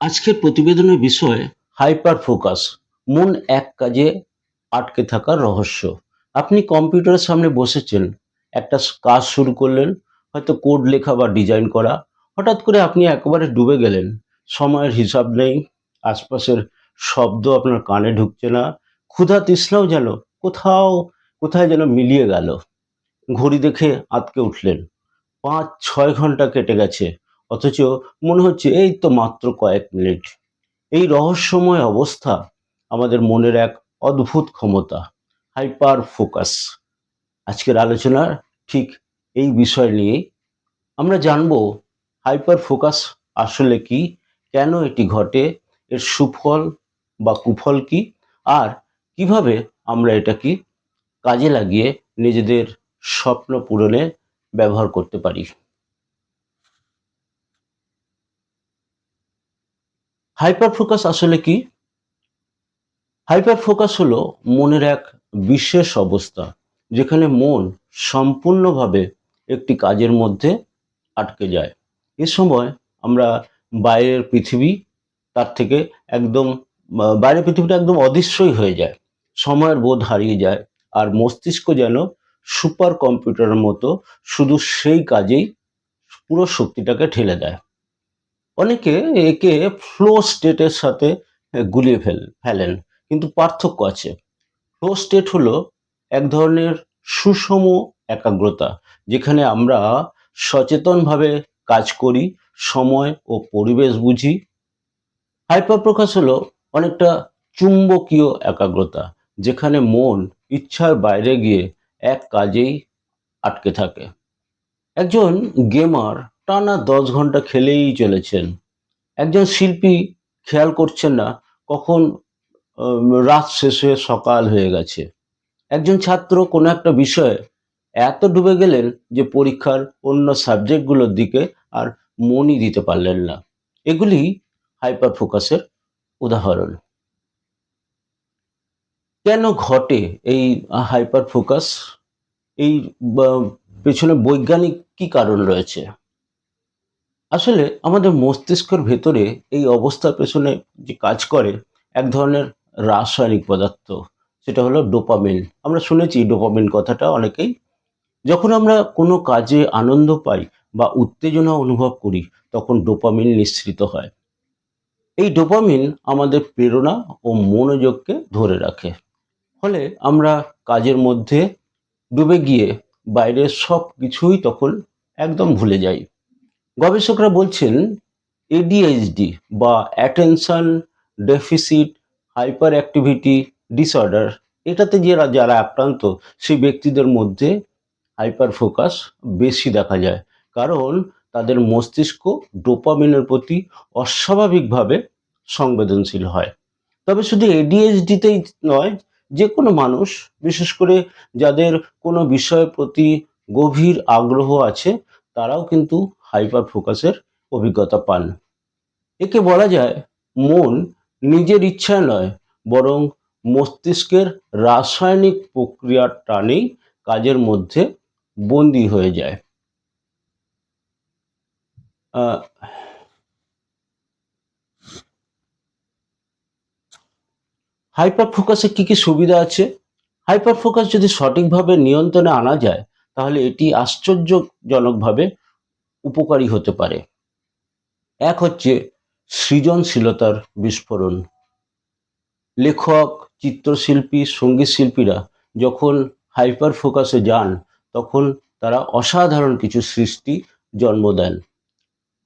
আজকের প্রতিবেদনের বিষয় হাইপার ফোকাস মন এক কাজে আটকে থাকার রহস্য। আপনি কম্পিউটারের সামনে বসেছেন, একটা কাজ শুরু করলেন, হয়তো কোড লেখা বা ডিজাইন করা, হঠাৎ করে আপনি একবারে ডুবে গেলেন। সময়ের হিসাব নেই, আশপাশের শব্দ আপনার কানে ঢুকছে না, ক্ষুধা তৃষ্ণাও যেন কোথাও, কোথায় যেন মিলিয়ে গেল। ঘড়ি দেখে আটকে উঠলেন। পাঁচ ছয় ঘণ্টা কেটে গেছে অথচ মনে হচ্ছে এই তো মাত্র কয়েক মিনিট। এই রহস্যময় অবস্থা আমাদের মনের এক অদ্ভুত ক্ষমতা হাইপার ফোকাস আজকের আলোচনা ঠিক এই বিষয় নিয়ে আমরা জানব হাইপার ফোকাস আসলে কি, কেন এটি ঘটে, এর সুফল বা কুফল কি, আর কীভাবে আমরা এটা কি কাজে লাগিয়ে নিজেদের স্বপ্ন পূরণে ব্যবহার করতে পারি। হাইপার ফোকাস আসলে কি? হাইপার ফোকাস হলো মনের এক বিশেষ অবস্থা, যেখানে মন সম্পূর্ণভাবে একটি কাজের মধ্যে আটকে যায়। এ সময় আমরা বাইরের পৃথিবী, তার থেকে একদম বাইরের পৃথিবীটা একদম অদৃশ্যই হয়ে যায়। সময়ের বোধ হারিয়ে যায়, আর মস্তিষ্ক যেন সুপার কম্পিউটারের মতো শুধু সেই কাজেই পুরো শক্তিটাকে ঠেলে দেয়। অনেকে একে ফ্লো স্টেটের সাথে গুলিয়ে ফেল, ফেলেন, কিন্তু পার্থক্য আছে। ফ্লো স্টেট হলো এক ধরনের সুষম একাগ্রতা, যেখানে আমরা সচেতনভাবে কাজ করি, সময় ও পরিবেশ বুঝি। হাইপার প্রকাশ হলো অনেকটা চুম্বকীয় একাগ্রতা, যেখানে মন, ইচ্ছার বাইরে গিয়ে এক কাজেই আটকে থাকে। একজন গেমার টানা দশ ঘণ্টা খেলেই চলেছেন। একজন শিল্পী খেয়াল করছেন না কখন রাত শেষ হয়ে সকাল হয়ে গেছে। একজন ছাত্র কোনো একটা বিষয়ে এত ডুবে গেলেন যে পরীক্ষার অন্য সাবজেক্টগুলোর দিকে আর মনই দিতে পারলেন না। এগুলি হাইপার ফোকাসের উদাহরণ। কেন ঘটে এই হাইপার ফোকাস এই পেছনে বৈজ্ঞানিক কি কারণ রয়েছে? আসলে আমাদের মস্তিষ্কের ভেতরে এই অবস্থার পেছনে যে কাজ করে, এক ধরনের রাসায়নিক পদার্থ, সেটা হলো ডোপামিন। আমরা শুনেছি ডোপামিন কথাটা অনেকেই। যখন আমরা কোনো কাজে আনন্দ পাই বা উত্তেজনা অনুভব করি, তখন ডোপামিন নিঃসৃত হয়। এই ডোপামিন আমাদের প্রেরণা ও মনোযোগকে ধরে রাখে। ফলে আমরা কাজের মধ্যে ডুবে গিয়ে বাইরের সব কিছুই তখন একদম ভুলে যাই। গবেষকরা বলছেন এডিএইচডি বা attention deficit hyper activity disorder এটাতে যারা যারা আক্রান্ত, সেই ব্যক্তিদের মধ্যে হাইপার ফোকাস বেশি দেখা যায়। কারণ তাদের মস্তিষ্ক ডোপামিনের প্রতি অস্বাভাবিকভাবে সংবেদনশীল হয়। তবে শুধু এডিএইচডিতেই নয় যে কোনো মানুষ, বিশেষ করে যাদের কোনো বিষয়ের প্রতি গভীর আগ্রহ আছে, তারাও কিন্তু হাইপার ফোকাসের অভিজ্ঞতা পান। একে বলা যায় মন নিজের ইচ্ছা নয়, বরং মস্তিষ্কের রাসায়নিক প্রক্রিয়ার টানেই কাজের মধ্যে বন্দী হয়ে যায়। হাইপার ফোকাসে কি কি সুবিধা আছে? হাইপার ফোকাস যদি সঠিকভাবে নিয়ন্ত্রণে আনা যায়, তাহলে এটি আশ্চর্যজনকভাবে উপকারী হতে পারে। এক হচ্ছে সৃজনশীলতার বিস্ফোরণ। লেখক, চিত্রশিল্পী, সংগীত শিল্পীরা যখন হাইপার ফোকাসে যান, তখন তারা অসাধারণ কিছু সৃষ্টি জন্ম দেন।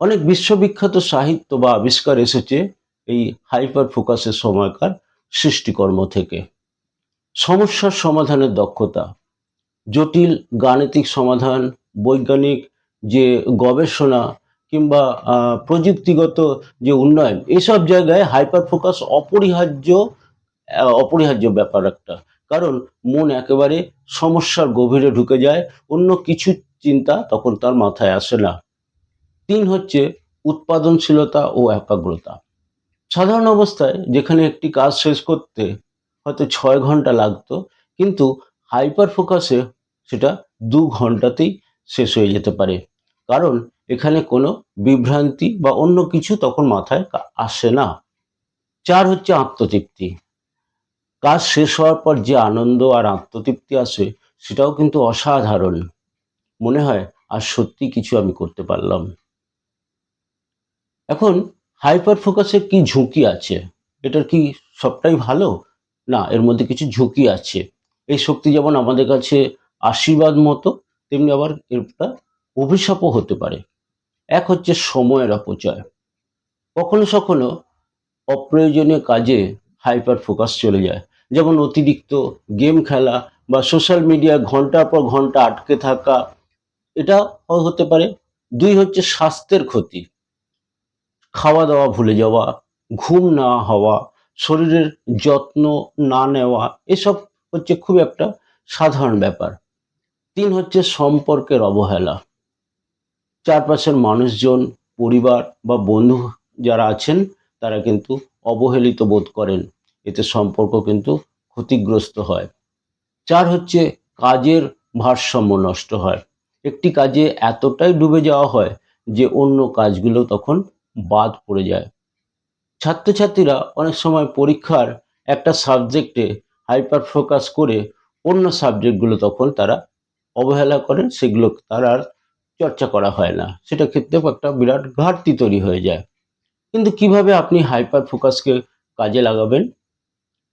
অনেক বিশ্ববিখ্যাত সাহিত্য বা আবিষ্কার এসেছে এই হাইপার ফোকাসের সময়কার সৃষ্টিকর্ম থেকে। সমস্যার সমাধানের দক্ষতা, জটিল গাণিতিক সমাধান, বৈজ্ঞানিক যে গবেষণা কিংবা প্রযুক্তিগত যে উন্নয়ন, এসব জায়গায় হাইপার ফোকাস অপরিহার্য অপরিহার্য ব্যাপার একটা। কারণ মন একেবারে সমস্যার গভীরে ঢুকে যায়, অন্য কিছু চিন্তা তখন তার মাথায় আসে না। তিন হচ্ছে উৎপাদনশীলতা ও একাগ্রতা সাধারণ অবস্থায় যেখানে একটি কাজ শেষ করতে হয়তো ছয় ঘণ্টা লাগতো, কিন্তু হাইপার ফোকাসে সেটা দু ঘন্টাতেই শেষ হয়ে যেতে পারে। কারণ এখানে কোনো বিভ্রান্তি বা অন্য কিছু তখন মাথায় আসে না। চার হচ্ছে আত্মতৃপ্তি। কাজ শেষ হওয়ার পর যে আনন্দ আর আত্মতৃপ্তি আসে, সেটাও কিন্তু অসাধারণ। মনে হয় আর সত্যি কিছু আমি করতে পারলাম। এখন হাইপার ফোকাসের কি ঝুঁকি আছে? এটার কি সবটাই ভালো? না, এর মধ্যে কিছু ঝুঁকি আছে। এই শক্তি যেমন আমাদের কাছে আশীর্বাদ মতো, তেমনি আবার এটা অভিশাপও হতে পারে। এক হচ্ছে সময়ের অপচয়। কখনো কখনো অপ্রয়োজনীয় কাজে হাইপার ফোকাস চলে যায়। যেমন অতিরিক্ত গেম খেলা বা সোশ্যাল মিডিয়া ঘণ্টার পর ঘণ্টা আটকে থাকা, এটা হতে পারে। দুই হচ্ছে স্বাস্থ্যের ক্ষতি। খাওয়া দাওয়া ভুলে যাওয়া, ঘুম না হওয়া, শরীরের যত্ন না নেওয়া, এসব হচ্ছে খুব একটা সাধারণ ব্যাপার। তিন হচ্ছে সম্পর্কের অবহেলা। চারপাশের মানুষজন, পরিবার বা বন্ধু যারা আছেন, তারা কিন্তু অবহেলিত বোধ করেন। এতে সম্পর্ক কিন্তু ক্ষতিগ্রস্ত হয়। চার হচ্ছে কাজের ভারসাম্য নষ্ট হয়। একটি কাজে এতটাই ডুবে যাওয়া হয় যে অন্য কাজগুলো তখন বাদ পড়ে যায়। ছাত্রছাত্রীরা অনেক সময় পরীক্ষার একটা সাবজেক্টে হাইপার ফোকাস করে অন্য সাবজেক্টগুলো তখন তারা অবহেলা করেন। সেগুলো তারা আর চর্চা করা হয় না। সেটা ক্ষেত্রে একটা বিরাট ঘাটতি তৈরি হয়ে যায়। কিন্তু কীভাবে আপনি হাইপার ফোকাসকে কাজে লাগাবেন?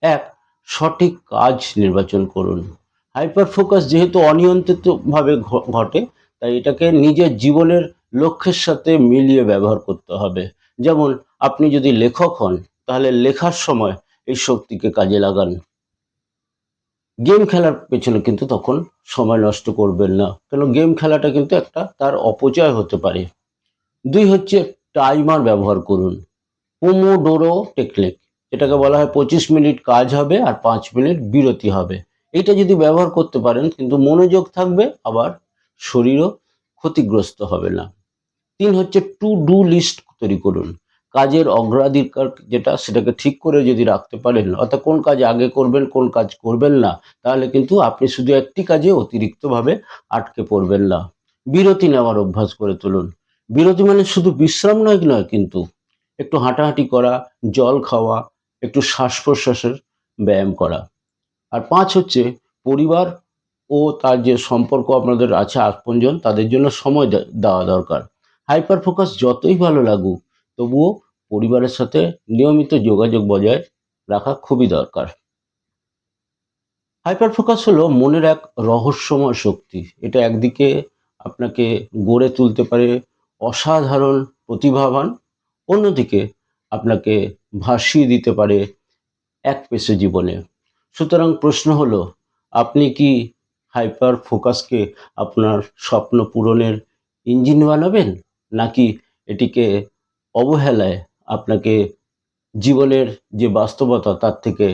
এক, সঠিক কাজ নির্বাচন করুন। হাইপার ফোকাস যেহেতু অনিয়ন্ত্রিতভাবে ঘটে, তাই এটাকে নিজের জীবনের লক্ষ্যের সাথে মিলিয়ে ব্যবহার করতে হবে। যেমন, আপনি যদি লেখক হন, তাহলে লেখার সময় এই শক্তিকে কাজে লাগান। গেম খেলার পেছনে কিন্তু তখন সময় নষ্ট করবেন না। কেন? গেম খেলাটা কিন্তু একটা তার অপচয় হতে পারে। দুই হচ্ছে টাইমার ব্যবহার করুন। পোমোডোরো টেকনিক এটাকে বলা হয় পঁচিশ মিনিট কাজ হবে আর পাঁচ মিনিট বিরতি হবে। এটা যদি ব্যবহার করতে পারেন, কিন্তু মনোযোগ থাকবে, আবার শরীরও ক্ষতিগ্রস্ত হবে না। তিন হচ্ছে টু ডু লিস্ট তৈরি করুন। কাজের অগ্রাধিকার যেটা সেটাকে ঠিক করে যদি রাখতে পারেন, অর্থাৎ কোন কাজ আগে করবেন, কোন কাজ করবেন না, তাহলে কিন্তু আপনি শুধু একটি কাজে অতিরিক্তভাবে আটকে পড়বেন না। বিরতি নেওয়ার অভ্যাস করে তুলুন। বিরতি মানে শুধু বিশ্রাম নয় নয় কিন্তু একটু হাঁটাহাঁটি করা, জল খাওয়া, একটু শ্বাস প্রশ্বাসের ব্যায়াম করা। আর পাঁচ হচ্ছে পরিবার ও তার যে সম্পর্ক আপনাদের আছে আপনজন তাদের জন্য সময় দেওয়া দরকার। হাইপার ফোকাস যতই ভালো লাগুক তবুও পরিবারের সাথে নিয়মিত যোগাযোগ বজায় রাখা খুবই দরকার। হাইপার ফোকাস হলো মনের এক রহস্যময় শক্তি। এটা একদিকে আপনাকে গড়ে তুলতে পারে অসাধারণ প্রতিভাবান, অন্যদিকে আপনাকে ভাসিয়ে দিতে পারে এক পেশে জীবনে। সুতরাং প্রশ্ন হলো, আপনি কি হাইপার ফোকাসকে আপনার স্বপ্ন পূরণের ইঞ্জিন বানাবেন? নাকি এটিকে অবহেলায় আপনাকে জীবনের যে বাস্তবতা তার থেকে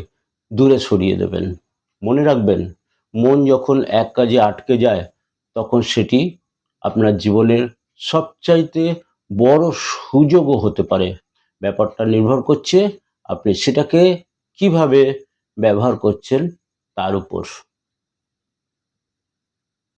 দূরে সরিয়ে দেবেন। মনে রাখবেন, মন যখন এক কাজে আটকে যায়, তখন সেটি আপনার জীবনের সবচাইতে বড় সুযোগও হতে পারে। ব্যাপারটা নির্ভর করছে আপনি সেটাকে কীভাবে ব্যবহার করছেন তার উপর।